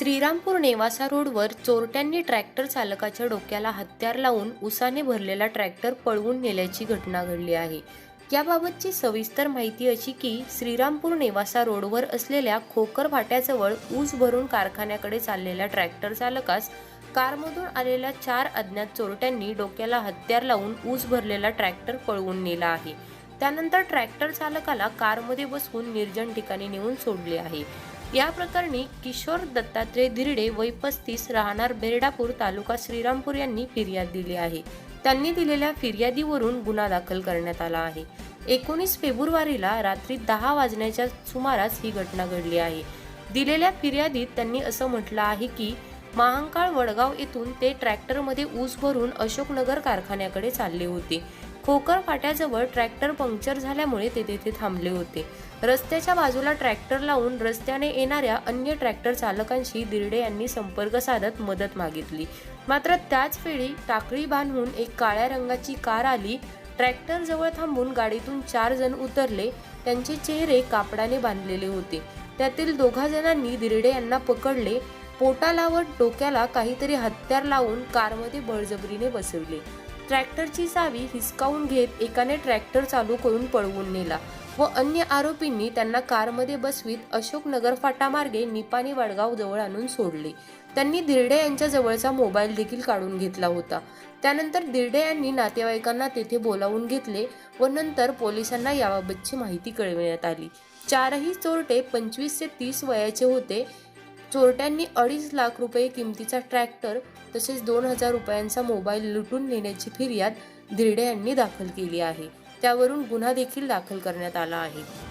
श्रीरामपूर नेवासा रोडवर चोरट्यांनी ट्रॅक्टर चालकाच्या डोक्याला हत्यार लावून उसाने भरलेला ट्रॅक्टर पळवून नेल्याची घटना घडली आहे. याबाबतची सविस्तर माहिती अशी की श्रीरामपूर नेवासा रोडवर असलेल्या खोकर फाट्याजवळ ऊस भरून कारखान्याकडे चाललेल्या ट्रॅक्टर चालकास कारमधून आलेल्या चार अज्ञात चोरट्यांनी डोक्याला हत्यार लावून ऊस भरलेला ट्रॅक्टर पळवून नेला आहे. त्यानंतर ट्रॅक्टर चालकाला कारमध्ये बसवून निर्जन ठिकाणी नेऊन सोडले आहे. या प्रकरणी किशोर दत्तात्रय धिरडे वय पस्तीस राहणार बेर्डापूर तालुका श्रीरामपूर यांनी फिर्याद दिली आहे. त्यांनी दिलेल्या फिर्यादीवरून गुन्हा दाखल करण्यात आला आहे. एकोणीस फेब्रुवारीला रात्री दहा वाजण्याच्या सुमारास ही घटना घडली आहे. दिलेल्या फिर्यादीत त्यांनी असं म्हटलं आहे की महांकाळ वडगाव येथून ते ट्रॅक्टरमध्ये ऊस भरून अशोकनगर कारखान्याकडे चालले होते. कोकर फाट्याजवळ ट्रॅक्टर पंक्चर झाल्यामुळे ते तेथे थांबले होते. रस्त्याच्या बाजूला ट्रॅक्टर लावून रस्त्याने येणाऱ्या अन्य ट्रॅक्टर चालकांशी दिरडे यांनी संपर्क साधत मदत मागितली. मात्र त्याच वेळी टाकळी बांधून एक काळ्या रंगाची कार आली. ट्रॅक्टर जवळ थांबून गाडीतून चार जण उतरले. त्यांचे चेहरे कापडाने बांधलेले होते. त्यातील दोघा जणांनी दिरडे यांना पकडले. पोटाला व डोक्याला काहीतरी हत्यार लावून कारमध्ये बळजबरीने बसवले. ट्रॅक्टरची चावी हिसकावून घेत एकाने ट्रॅक्टर चालू करून पळवून नेला व अन्य आरोपींनी त्यांना कारमध्ये बसवीत अशोकनगर फाटामार्गे निपाणी वडगाव जवळ आणून सोडले. त्यांनी दिर्डे यांच्या जवळचा मोबाईल देखील काढून घेतला होता. त्यानंतर दिर्डे यांनी नातेवाईकांना तेथे बोलावून घेतले व नंतर पोलिसांना याबाबतची माहिती कळविण्यात आली. चारही चोरटे पंचवीस ते तीस वयाचे होते. चोरट्यांनी अडीच लाख रुपये किमतीचा ट्रॅक्टर तसेच दोन हजार रुपयांचा मोबाईल लुटून नेण्याची फिर्याद धिरडे यांनी दाखल केली आहे. त्यावरून गुन्हा देखील दाखल करण्यात आला आहे.